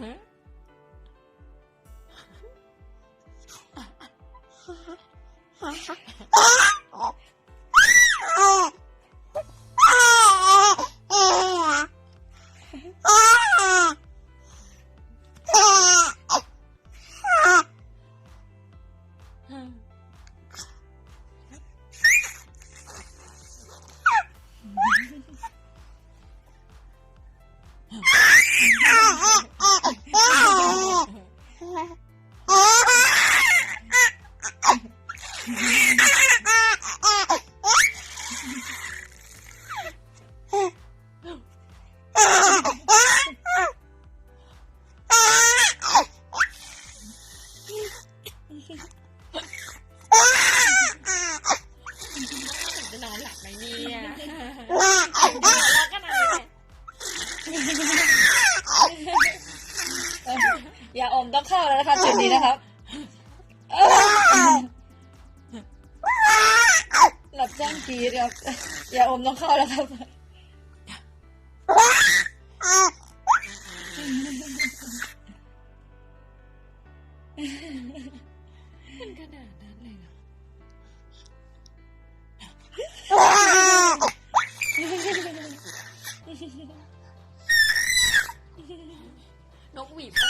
Yeah. จะนอนหลับไหมเนี่ยแล้วก็นอนอย่าอมต้องเข้าแล้วนะคะจุดนี้นะครับ ปีครับอย่าอมต้องเข้าแล้วครับมันขนาดนั้นเลยเหรอนกหวีดปะคะ